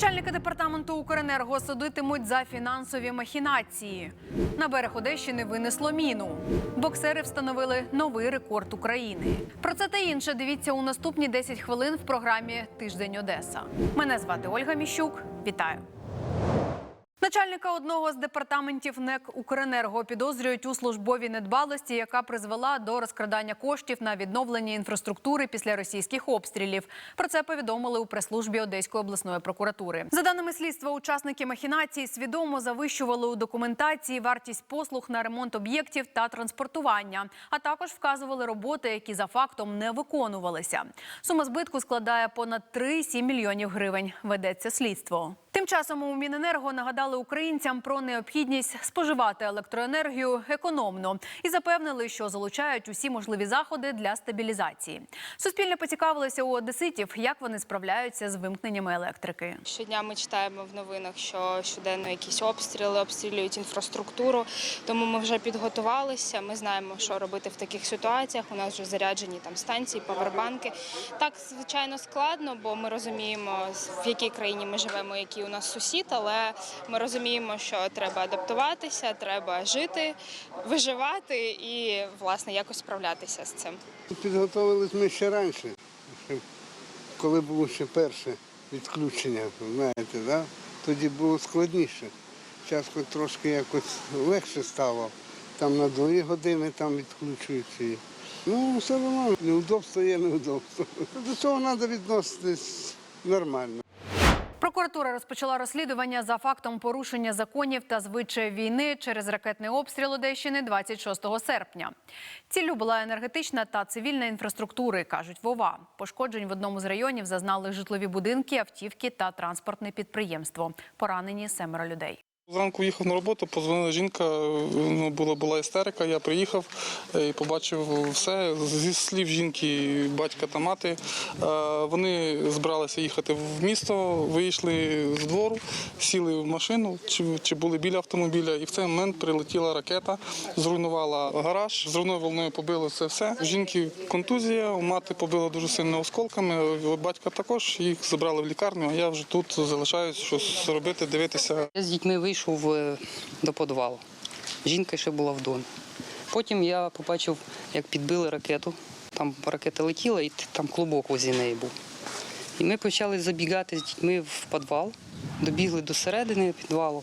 Начальники департаменту Укренерго судитимуть за фінансові махінації. На берег Одещини винесло міну. Боксери встановили новий рекорд України. Про це та інше дивіться у наступні 10 хвилин в програмі Тиждень Одеса. Мене звати Ольга Міщук. Вітаю. Начальника одного з департаментів НЕК Укренерго підозрюють у службовій недбалості, яка призвела до розкрадання коштів на відновлення інфраструктури після російських обстрілів. Про це повідомили у прес-службі Одеської обласної прокуратури. За даними слідства, учасники махінації свідомо завищували у документації вартість послуг на ремонт об'єктів та транспортування, а також вказували роботи, які за фактом не виконувалися. Сума збитку складає понад 3,7 мільйонів гривень. Ведеться слідство. Тим часом у Міненерго нагадали українцям про необхідність споживати електроенергію економно і запевнили, що залучають усі можливі заходи для стабілізації. Суспільне поцікавилося у одеситів, як вони справляються з вимкненнями електрики. Щодня ми читаємо в новинах, що щоденно якісь обстріли обстрілюють інфраструктуру. Тому ми вже підготувалися. Ми знаємо, що робити в таких ситуаціях. У нас вже заряджені там станції, павербанки. Так, звичайно, складно, бо ми розуміємо, в якій країні ми живемо, який у нас сусід, але ми розуміємо, що треба адаптуватися, треба жити, виживати і власне якось справлятися з цим. Підготовились ми ще раніше, коли було ще перше відключення, знаєте, да? тоді було складніше. Зараз трошки якось легше стало. Там на дві години там відключуються. Ну, все одно, неудобство є неудобство. До цього треба відноситись нормально. Прокуратура розпочала розслідування за фактом порушення законів та звичаїв війни через ракетний обстріл Одещини 26 серпня. Ціллю була енергетична та цивільна інфраструктури, кажуть Вова. Пошкоджень в одному з районів зазнали житлові будинки, автівки та транспортне підприємство. Поранені семеро людей. Зранку їхав на роботу, позвонила жінка, ну, була, була істерика, я приїхав е, і побачив все. Зі слів жінки, батька та мати, е, вони збиралися їхати в місто, вийшли з двору, сіли в машину чи, чи були біля автомобіля, і в цей момент прилетіла ракета, зруйнувала гараж, зруйною волною побило це все. У жінки контузія, у мати побила дуже сильно осколками, у батька також їх забрали в лікарню, а я вже тут залишаюсь щось робити, дивитися. З дітьми вийшов е, до підвалу. Жінка ще була в домі. Потім я побачив, як підбили ракету. Там ракета летіла, і там клубок возле неї був. І ми почали забігати з дітьми в підвал, добігли до середини підвалу,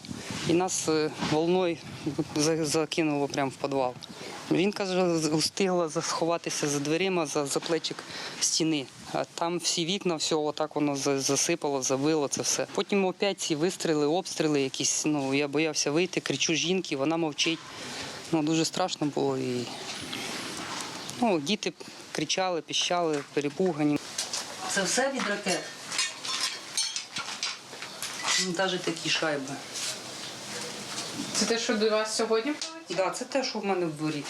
і нас е, волною закинуло прямо в підвал. Жінка вже встигла сховатися за дверима, за, за плечик стіни. А там всі вікна, все отак воно засипало, забило це все. Потім опять ці вистріли, обстріли якісь. Ну я боявся вийти, кричу жінки, вона мовчить. Ну дуже страшно було. І ну, діти кричали, піщали, перепугані. Це все від ракет. Навіть такі шайби. Це те, що до вас сьогодні? Так, да, це те, що в мене в дворі.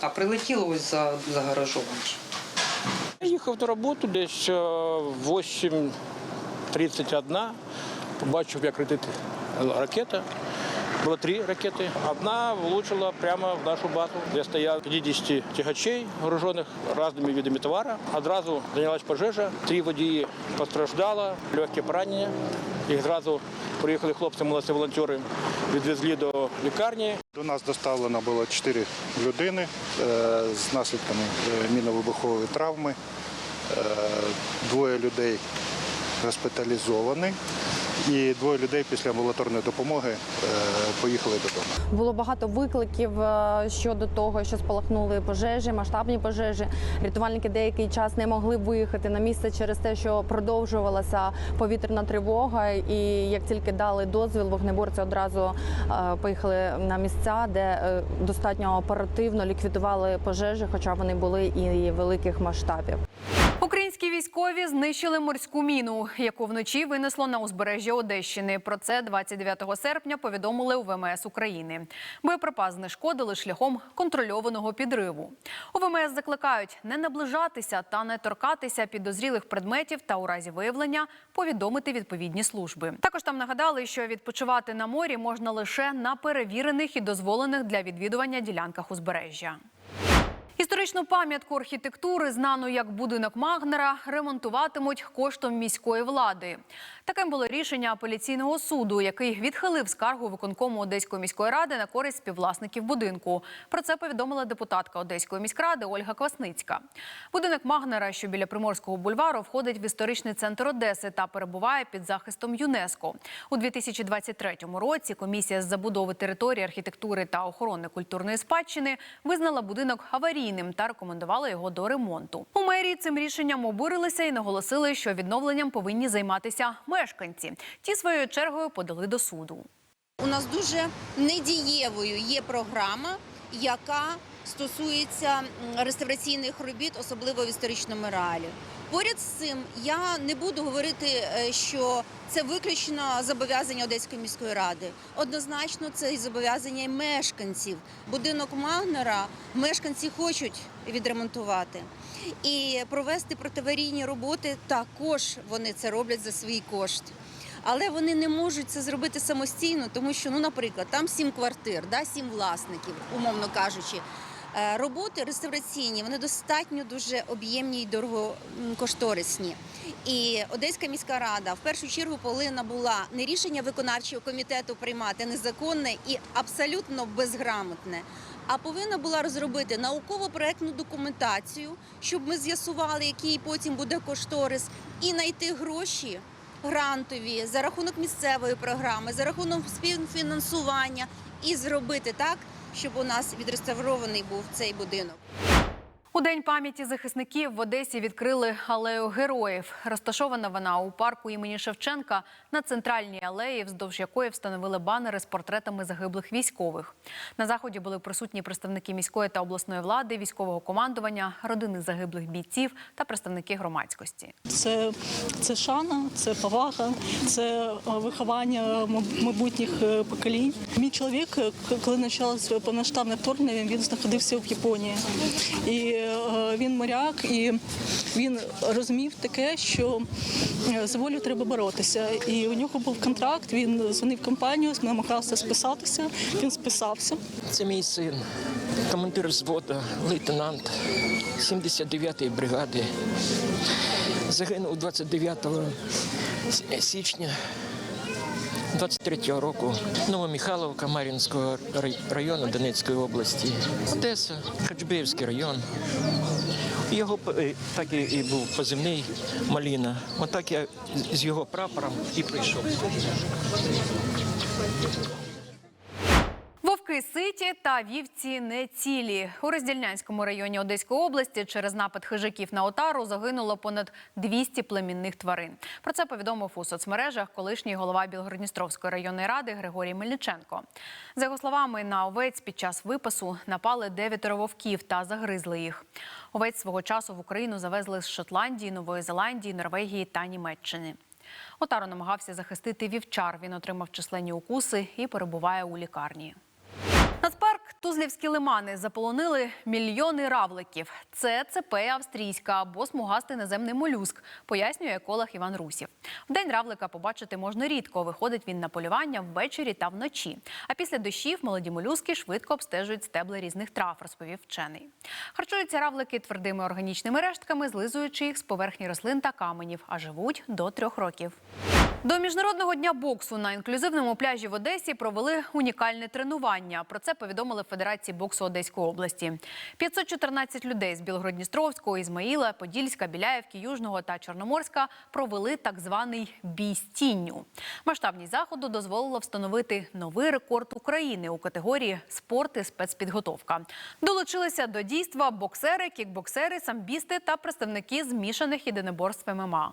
А прилетіло ось за, за гаражом. Я їхав на роботу десь е, 8.31. Побачив, як летить ракета. Було три ракети. Одна влучила прямо в нашу базу, де стояв 50 тягачей вооружених різними видами товару. Одразу зайнялась пожежа, три водії постраждало, легке поранення. Їх зразу приїхали хлопці, молодці волонтери, відвезли до лікарні. До нас доставлено було 4 людини е, з наслідками міновибухової травми. Е, Двоє людей госпіталізовані і двоє людей після амбулаторної допомоги е, поїхали додому. Було багато викликів е, щодо того, що спалахнули пожежі, масштабні пожежі. Рятувальники деякий час не могли виїхати на місце через те, що продовжувалася повітряна тривога. І як тільки дали дозвіл, вогнеборці одразу е, поїхали на місця, де достатньо оперативно ліквідували пожежі, хоча вони були і великих масштабів. Українські військові знищили морську міну, яку вночі винесло на узбережжя Одещини. Про це 29 серпня повідомили у ВМС України. Боєприпас знешкодили шляхом контрольованого підриву. У ВМС закликають не наближатися та не торкатися підозрілих предметів та у разі виявлення повідомити відповідні служби. Також там нагадали, що відпочивати на морі можна лише на перевірених і дозволених для відвідування ділянках узбережжя. Історичну пам'ятку архітектури, знану як будинок Магнера, ремонтуватимуть коштом міської влади. Таким було рішення апеляційного суду, який відхилив скаргу виконкому Одеської міської ради на користь співвласників будинку. Про це повідомила депутатка Одеської міськради Ольга Квасницька. Будинок Магнера, що біля Приморського бульвару, входить в історичний центр Одеси та перебуває під захистом ЮНЕСКО. У 2023 році комісія з забудови території, архітектури та охорони культурної спадщини визнала будинок аварійним та рекомендували його до ремонту. У мерії цим рішенням обурилися і наголосили, що відновленням повинні займатися мешканці. Ті своєю чергою подали до суду. У нас дуже недієвою є програма, яка стосується реставраційних робіт, особливо в історичному реалі. Поряд з цим я не буду говорити, е, що це виключно зобов'язання Одеської міської ради. Однозначно, це і зобов'язання і мешканців. Будинок Магнера мешканці хочуть відремонтувати. І провести протиаварійні роботи також вони це роблять за свій кошт. Але вони не можуть це зробити самостійно, тому що, ну, наприклад, там сім квартир, да, сім власників, умовно кажучи. Е, Роботи реставраційні вони достатньо дуже об'ємні і дорогокошторисні. І Одеська міська рада в першу чергу повинна була не рішення виконавчого комітету приймати незаконне і абсолютно безграмотне, а повинна була розробити науково-проектну документацію, щоб ми з'ясували, який потім буде кошторис, і знайти гроші грантові за рахунок місцевої програми, за рахунок співфінансування і зробити так, щоб у нас відреставрований був цей будинок. У день пам'яті захисників в Одесі відкрили алею героїв. Розташована вона у парку імені Шевченка на центральній алеї, вздовж якої встановили банери з портретами загиблих військових. На заході були присутні представники міської та обласної влади, військового командування, родини загиблих бійців та представники громадськості. Це, це шана, це повага, це е, виховання майбутніх е, поколінь. Мій чоловік, е, коли почалося повноштабне вторгнення, він знаходився в Японії. І е, він моряк, і він розумів таке, що е, за волю треба боротися. І у нього був контракт, він дзвонив компанію, намагався списатися, він списався. Це мій син, командир взводу, лейтенант 79-ї бригади. Загинув 29 січня 23-го року Новомихайловка Мар'їнського району Донецької області. Одеса, Хаджбеївський район. Його е, так і- і був позивний Маліна. Отак я з його прапором і прийшов. Ситі та вівці не цілі. У Роздільнянському районі Одеської області через напад хижаків на отару загинуло понад 200 племінних тварин. Про це повідомив у соцмережах колишній голова Білгородністровської районної ради Григорій Мельниченко. За його словами, на овець під час випасу напали дев'ятеро вовків та загризли їх. Овець свого часу в Україну завезли з Шотландії, Нової Зеландії, Норвегії та Німеччини. Отару намагався захистити вівчар. Він отримав численні укуси і перебуває у лікарні. Нацпарк Тузлівські лимани заполонили мільйони равликів. Це ЦП австрійська або смугастий наземний молюск, пояснює еколог Іван Русів. В день равлика побачити можна рідко. Виходить він на полювання ввечері та вночі. А після дощів молоді молюски швидко обстежують стебли різних трав, розповів вчений. Харчуються равлики твердими органічними рештками, злизуючи їх з поверхні рослин та каменів, а живуть до трьох років. До міжнародного дня боксу на інклюзивному пляжі в Одесі провели унікальне тренування. Про це повідомили Федерації боксу Одеської області. 514 людей з Білгородністровського, Ізмаїла, Подільська, Біляєвки, Южного та Чорноморська провели так званий бій з тінню. Масштабність заходу дозволило встановити новий рекорд України у категорії спорт і спецпідготовка. Долучилися до дійства боксери, кікбоксери, самбісти та представники змішаних єдиноборств ММА.